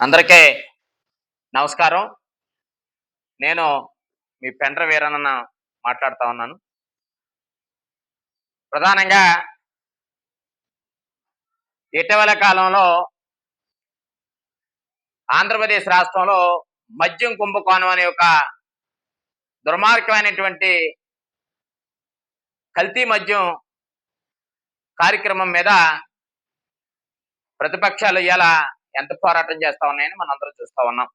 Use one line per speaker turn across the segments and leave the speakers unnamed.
అందరికీ నమస్కారం. నేను మీ పెండ్ర వీరన్న మాట్లాడుతూ ఉన్నాను. ప్రధానంగా ఇటీవల కాలంలో ఆంధ్రప్రదేశ్ రాష్ట్రంలో మద్యం కుంభకోణం అనే ఒక దుర్మార్గమైనటువంటి కల్తీ మద్యం కార్యక్రమం మీద ప్రతిపక్షాలు ఇలా ఎంత పోరాటం చేస్తా ఉన్నాయని మనం అందరం చూస్తా ఉన్నాం.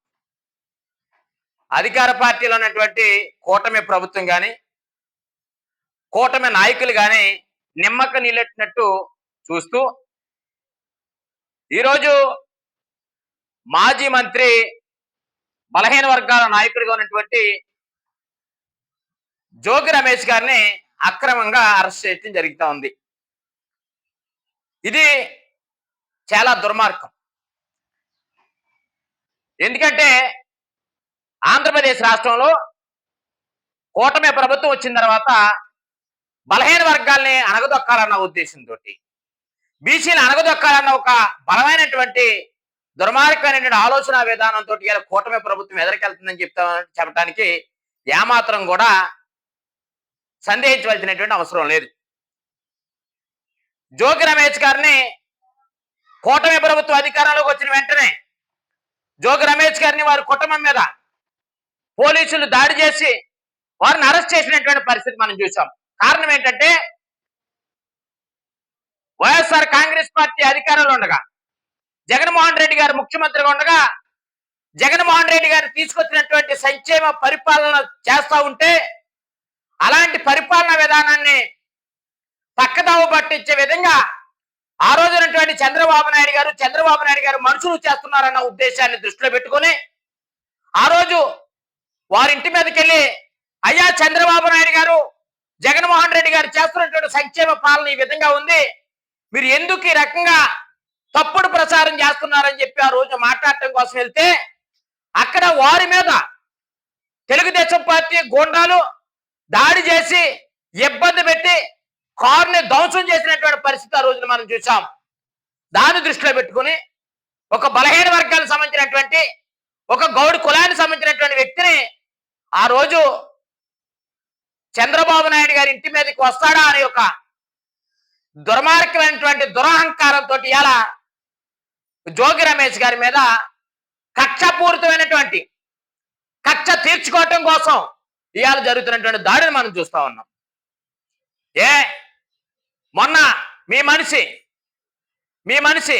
అధికార పార్టీలో ఉన్నటువంటి కూటమి ప్రభుత్వం కానీ కూటమి నాయకులు కానీ నిమ్మక నీళ్ళెట్టినట్టు చూస్తూ ఈరోజు మాజీ మంత్రి బలహీన వర్గాల నాయకుడిగా ఉన్నటువంటి జోగి రమేష్ గారిని అక్రమంగా అరెస్ట్ చేయడం జరుగుతూ ఉంది. ఇది చాలా దుర్మార్గం. ఎందుకంటే ఆంధ్రప్రదేశ్ రాష్ట్రంలో కూటమి ప్రభుత్వం వచ్చిన తర్వాత బలహీన వర్గాల్ని అణగదొక్కాలన్న ఉద్దేశంతో బీసీలు అణగదొక్కాలన్న ఒక బలమైనటువంటి దుర్మార్గమైనటువంటి ఆలోచన విధానంతో ఇలా కూటమి ప్రభుత్వం ఎదరికెళ్తుందని చెప్తా చెప్పడానికి ఏమాత్రం కూడా సందేహించవలసినటువంటి అవసరం లేదు. జోగి రమేష్ గారిని కూటమి ప్రభుత్వం అధికారంలోకి వచ్చిన వెంటనే జోగి రమేష్ గారిని వారి కుటుంబం మీద పోలీసులు దాడి చేసి వారిని అరెస్ట్ చేసినటువంటి పరిస్థితి మనం చూసాం. కారణం ఏంటంటే వైఎస్ఆర్ కాంగ్రెస్ పార్టీ అధికారంలో ఉండగా జగన్మోహన్ రెడ్డి గారు ముఖ్యమంత్రిగా ఉండగా జగన్మోహన్ రెడ్డి గారు తీసుకొచ్చినటువంటి సంక్షేమ పరిపాలన చేస్తా ఉంటే అలాంటి పరిపాలన విధానాన్ని పక్కదావు పట్టించే విధంగా ఆ రోజునటువంటి చంద్రబాబు నాయుడు గారు చంద్రబాబు నాయుడు గారు మనుషులు చేస్తున్నారన్న ఉద్దేశాన్ని దృష్టిలో పెట్టుకొని ఆ రోజు వారింటి మీదకి వెళ్ళి అయ్యా చంద్రబాబు నాయుడు గారు జగన్మోహన్ రెడ్డి గారు చేస్తున్నటువంటి సంక్షేమ పాలన ఈ విధంగా ఉంది. మీరు ఎందుకు ఈ రకంగా తప్పుడు ప్రచారం చేస్తున్నారని చెప్పి ఆ రోజు మాట్లాడటం కోసం వెళ్తే అక్కడ వారి మీద తెలుగుదేశం పార్టీ గోండాలు దాడి చేసి ఇబ్బంది పెట్టి కారుని ధ్వంసం చేసినటువంటి పరిస్థితి ఆ రోజున మనం చూసాం దాన్ని దృష్టిలో పెట్టుకుని ఒక బలహీన వర్గాలకు సంబంధించినటువంటి ఒక గౌడు కులానికి సంబంధించినటువంటి వ్యక్తిని ఆ రోజు చంద్రబాబు నాయుడు గారి ఇంటి మీదకి వస్తాడా అనే ఒక దుర్మార్గమైనటువంటి దురహంకారంతో ఇలా జోగి రమేష్ గారి మీద కక్షపూరితమైనటువంటి కక్ష తీర్చుకోవటం కోసం ఇవాళ జరుగుతున్నటువంటి దాడిని మనం చూస్తా ఉన్నాం. ఏ మొన్న మీ మనిషి మీ మనిషి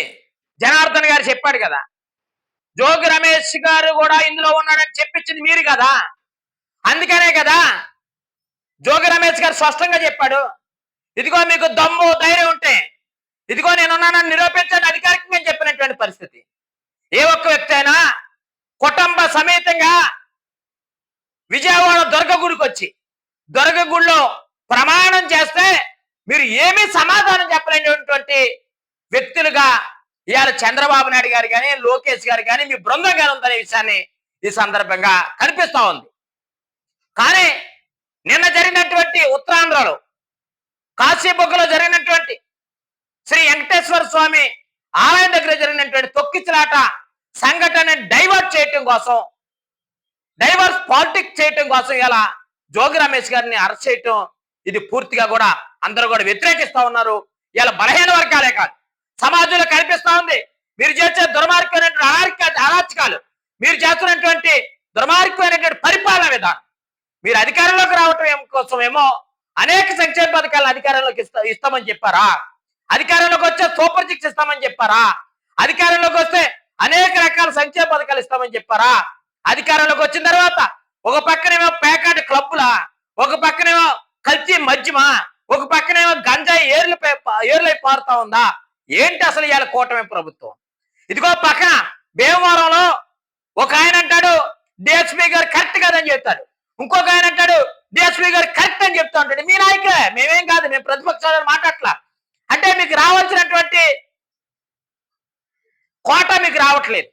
జనార్దన్ గారు చెప్పాడు కదా జోగి రమేష్ గారు కూడా ఇందులో ఉన్నాడని చెప్పించింది మీరు కదా. అందుకనే కదా జోగి రమేష్ గారు స్పష్టంగా చెప్పాడు ఇదిగో మీకు దమ్ము ధైర్యం ఉంటే ఇదిగో నేనున్నానని నిరూపించండి అధికారికంగా చెప్పినటువంటి పరిస్థితి. ఏ ఒక్క వ్యక్తి అయినా కుటుంబ సమేతంగా విజయవాడ దుర్గగుడికి వచ్చి దుర్గగుడిలో ప్రమాణం చేస్తే మీరు ఏమీ సమాధానం చెప్పలేనటువంటి వ్యక్తులుగా ఇవాళ చంద్రబాబు నాయుడు గారు కానీ లోకేష్ గారు కానీ మీ బృందం గారు ఉందనే విషయాన్ని ఈ సందర్భంగా కనిపిస్తూ ఉంది. కానీ నిన్న జరిగినటువంటి ఉత్తరాంధ్రలో కాశీబొగ్గలో జరిగినటువంటి శ్రీ వెంకటేశ్వర స్వామి ఆలయం దగ్గర జరిగినటువంటి తొక్కిచ్చిలాట సంఘటన డైవర్ట్ చేయటం కోసం డైవర్స్ పాలిటిక్స్ చేయటం కోసం ఇలా జోగి రమేష్ గారిని అరెస్ట్ చేయటం ఇది పూర్తిగా కూడా అందరూ కూడా వ్యతిరేకిస్తా ఉన్నారు. ఇలా బలహీన వర్గాలే కాదు. సమాజంలో కనిపిస్తా ఉంది. మీరు చేసే దుర్మార్గమైనటువంటి అనార్క అరాచకాలు మీరు చేస్తున్నటువంటి దుర్మార్గమైనటువంటి పరిపాలన విధానం. మీరు అధికారంలోకి రావటం కోసమేమో కోసం ఏమో అనేక సంక్షేమ పథకాలను అధికారంలోకి ఇస్తా ఇస్తామని చెప్పారా? అధికారంలోకి వచ్చే సూపర్ సిక్స్ ఇస్తామని చెప్పారా? అధికారంలోకి వస్తే అనేక రకాల సంక్షేమ పథకాలు ఇస్తామని చెప్పారా? అధికారంలోకి వచ్చిన తర్వాత ఒక పక్కనేమో పేకాటి క్లబ్బులా ఒక పక్కనేమో కల్తీ మధ్యమా ఒక పక్కనేమో గంజాయి ఏర్లపై ఏర్లై పారుతా ఉందా? ఏంటి అసలు ఇవాళ కూటమి ప్రభుత్వం? ఇదిగో పక్కన భీమవరంలో ఒక ఆయన అంటాడు డిఎస్పీ గారు కరెక్ట్ కాదని చెప్తాడు. ఇంకొక ఆయన అంటాడు డిఎస్పీ గారు కరెక్ట్ అని చెప్తా ఉంటాడు. మీ నాయకులే మేమేం కాదు మేము ప్రతిపక్షాలు మాట్లాడలా అంటే మీకు రావాల్సినటువంటి కోట మీకు రావట్లేదు.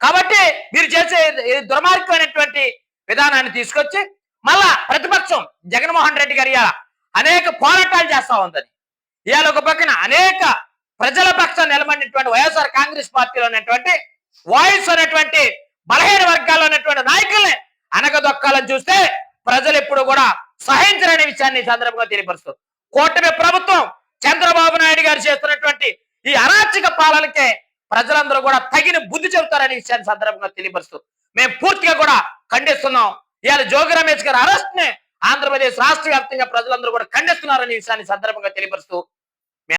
కాబట్టి మీరు చేసే దుర్మార్గమైనటువంటి విధానాన్ని తీసుకొచ్చి మళ్ళా ప్రతిపక్షం జగన్మోహన్ రెడ్డి గారు అనేక పోరాటాలు చేస్తా ఉందని. ఇవాళ ఒక పక్కన అనేక ప్రజల పక్షం నిలబడినటువంటి వైఎస్ఆర్ కాంగ్రెస్ పార్టీలో ఉన్నటువంటి వాయిస్ అనేటువంటి బలహీన వర్గాల్లో ఉన్నటువంటి నాయకుల్ని అనగదొక్కాలని చూస్తే ప్రజలు ఎప్పుడు కూడా సహించరనే విషయాన్ని సందర్భంగా తెలియపరుస్తూ కూటమి ప్రభుత్వం చంద్రబాబు నాయుడు గారు చేస్తున్నటువంటి ఈ అరాచక పాలనకే ప్రజలందరూ కూడా తగిన బుద్ధి చెబుతారనే విషయాన్ని సందర్భంగా తెలియపరుస్తూ మేము పూర్తిగా కూడా ఖండిస్తున్నాం. ఇవాళ జోగి రమేష్ గారి అరెస్ట్ని ఆంధ్రప్రదేశ్ రాష్ట్ర వ్యాప్తంగా ప్రజలందరూ కూడా ఖండిస్తున్నారనే విషయాన్ని సందర్భంగా తెలియపరుస్తూ